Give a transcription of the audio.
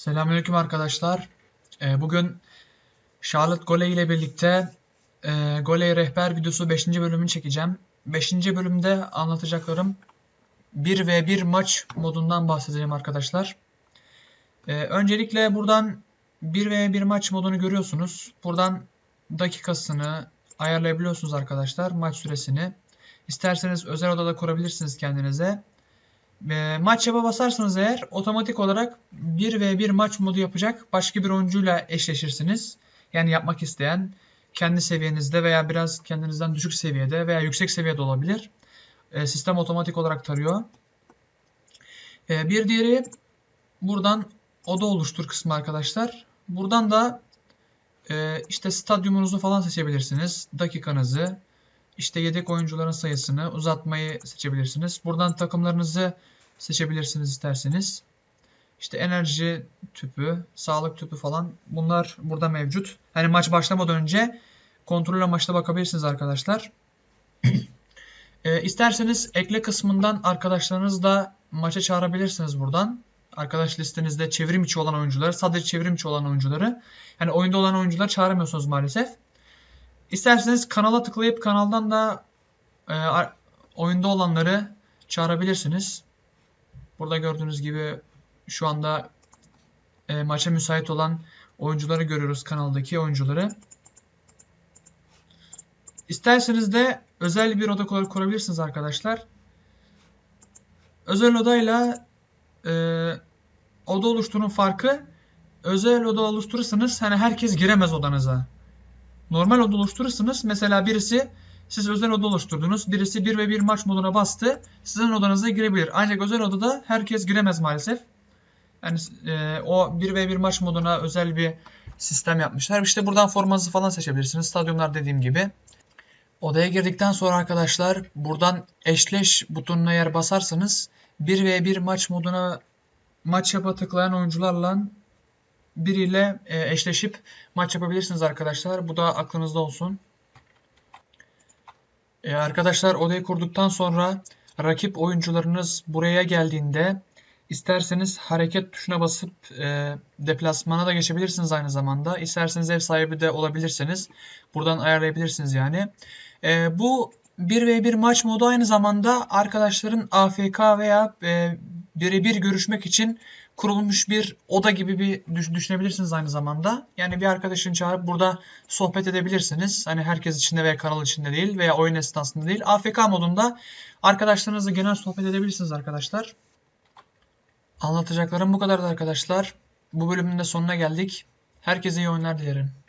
Selamünaleyküm arkadaşlar. Ee, Bugün Charlotte Goley ile birlikte e, Goley rehber videosu 5. bölümünü çekeceğim. 5. bölümde anlatacaklarım 1v1 maç modundan bahsedeceğim arkadaşlar. Ee, Öncelikle buradan 1v1 maç modunu görüyorsunuz. Buradan dakikasını ayarlayabiliyorsunuz arkadaşlar. Maç süresini. İsterseniz özel odada kurabilirsiniz kendinize. E, maç yapa basarsanız eğer otomatik olarak 1v1 maç modu yapacak başka bir oyuncuyla eşleşirsiniz. Yani yapmak isteyen kendi seviyenizde veya biraz kendinizden düşük seviyede veya yüksek seviyede olabilir. E, sistem otomatik olarak tarıyor. E, bir diğeri buradan oda oluştur kısmı arkadaşlar. Buradan da e, işte stadyumunuzu falan seçebilirsiniz. Dakikanızı, işte yedek oyuncuların sayısını, uzatmayı seçebilirsiniz. Buradan takımlarınızı seçebilirsiniz isterseniz. İşte enerji tüpü, sağlık tüpü falan bunlar burada mevcut. Hani maç başlamadan önce kontrol amaçlı bakabilirsiniz arkadaşlar. e, isterseniz ekle kısmından arkadaşlarınızı da maça çağırabilirsiniz buradan. Arkadaş listenizde çevrim içi olan oyuncuları, sadece çevrim içi olan oyuncuları, yani oyunda olan oyuncuları çağıramıyorsunuz maalesef. İsterseniz kanala tıklayıp kanaldan da e, oyunda olanları çağırabilirsiniz. Burada gördüğünüz gibi şu anda e, maça müsait olan oyuncuları görüyoruz kanaldaki oyuncuları. İsterseniz de özel bir oda kur- kurabilirsiniz arkadaşlar. Özel odayla e, oda oluşturunun farkı özel oda oluşturursanız hani herkes giremez odanıza. Normal oda oluşturursanız mesela birisi siz özel oda oluşturdunuz. Birisi 1 ve 1 maç moduna bastı. Sizin odanıza girebilir. Ancak özel odada herkes giremez maalesef. Yani e, o 1 ve 1 maç moduna özel bir sistem yapmışlar. İşte buradan formanızı falan seçebilirsiniz. Stadyumlar dediğim gibi. Odaya girdikten sonra arkadaşlar buradan eşleş butonuna yer basarsanız 1 ve 1 maç moduna maç yapa tıklayan oyuncularla biriyle e, eşleşip maç yapabilirsiniz arkadaşlar. Bu da aklınızda olsun. E, arkadaşlar odayı kurduktan sonra rakip oyuncularınız buraya geldiğinde isterseniz hareket tuşuna basıp e, deplasmana da geçebilirsiniz aynı zamanda. İsterseniz ev sahibi de olabilirsiniz. Buradan ayarlayabilirsiniz yani. Bu 1v1 maç modu aynı zamanda arkadaşların AFK veya birebir görüşmek için kurulmuş bir oda gibi bir düş- düşünebilirsiniz aynı zamanda. Yani bir arkadaşını çağırıp burada sohbet edebilirsiniz. Hani herkes içinde veya kanal içinde değil veya oyun esnasında değil. AFK modunda arkadaşlarınızla genel sohbet edebilirsiniz arkadaşlar. Anlatacaklarım bu kadardı arkadaşlar. Bu bölümün de sonuna geldik. Herkese iyi oyunlar dilerim.